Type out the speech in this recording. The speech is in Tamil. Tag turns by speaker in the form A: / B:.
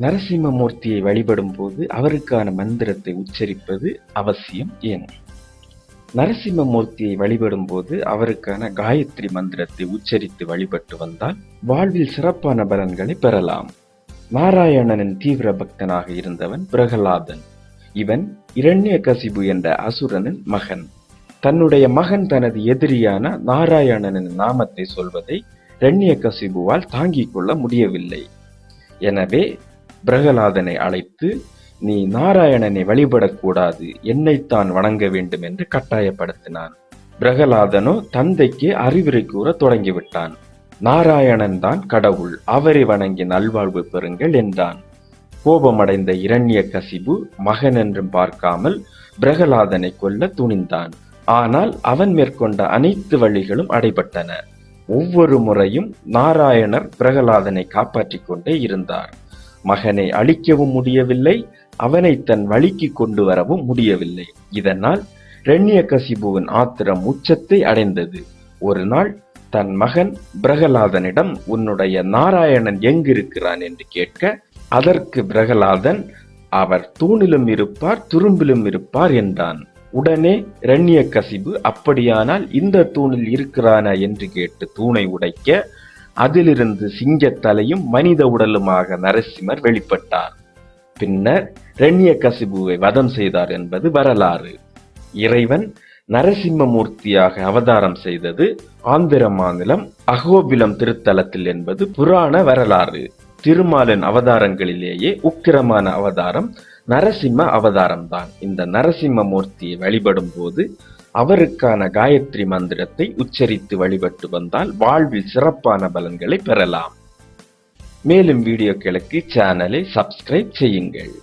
A: நரசிம்மமூர்த்தியை வழிபடும் போது அவருக்கான மந்திரத்தை உச்சரிப்பது அவசியம் ஏன்? நரசிம்மமூர்த்தியை வழிபடும் போது அவருக்கான காயத்ரி மந்திரத்தை உச்சரித்து வழிபட்டு வந்தால் வாழ்வில் சிறப்பான பலன்களை பெறலாம். நாராயணனின் தீவிர பக்தனாக இருந்தவன் பிரகலாதன். இவன் இரண்யகசிபு என்ற அசுரனின் மகன். தன்னுடைய மகன் தனது எதிரியான நாராயணனின் நாமத்தை சொல்வதை இரண்யகசிபுவால் தாங்கிக் கொள்ள முடியவில்லை. எனவே பிரகலாதனை அழைத்து நீ நாராயணனை வழிபடக்கூடாது என்னைத்தான் வணங்க வேண்டும் என்று கட்டாயப்படுத்தினான். பிரகலாதனோ தந்தைக்கு அறிவுரை கூற தொடங்கிவிட்டான். நாராயணன் தான் கடவுள் அவரை வணங்கி நல்வாழ்வு பெறுங்கள் என்றான். கோபமடைந்த இரண்ய கசிபு மகன் என்றும் பார்க்காமல் பிரகலாதனை கொல்ல துணிந்தான். ஆனால் அவன் மேற்கொண்ட அனைத்து வழிகளும் அடைபட்டன. ஒவ்வொரு முறையும் நாராயணர் பிரகலாதனை காப்பாற்றிக் கொண்டே இருந்தார். மகனை அழிக்கவும் முடியவில்லை அவனை தன் வழிக்கு கொண்டு வரவும் முடியவில்லை. இதனால் ரெண்யகசிபுவின் ஆத்திரம் உச்சத்தை அடைந்தது. ஒரு நாள் தன் மகன் பிரகலாதனிடம் உன்னுடைய நாராயணன் எங்கிருக்கிறான்? என்று கேட்க அதற்கு பிரகலாதன் அவர் தூணிலும் இருப்பார் துரும்பிலும் இருப்பார் என்றான். உடனே இரண்யகசிபு அப்படியானால் இந்த தூணில் இருக்கிறானா? என்று கேட்டு தூணை உடைக்க அதிலிருந்து சிங்கத்தலையும் மனித உடலுமாக நரசிம்மர் வெளிப்பட்டார். பின்னர் இரண்யகசிபுவை வதம் செய்தார் என்பது வரலாறு. இறைவன் நரசிம்மமூர்த்தியாக அவதாரம் செய்தது ஆந்திர மாநிலம் அகோபிலம் திருத்தலத்தில் என்பது புராண வரலாறு. திருமாலின் அவதாரங்களிலேயே உக்கிரமான அவதாரம் நரசிம்ம அவதாரம்தான். இந்த நரசிம்ம மூர்த்தியை வழிபடும் போது அவருக்கான காயத்ரி மந்திரத்தை உச்சரித்து வழிபட்டு வந்தால் வாழ்வில் சிறப்பான பலன்களை பெறலாம். மேலும் வீடியோக்களுக்கு சேனலை சப்ஸ்கிரைப் செய்யுங்கள்.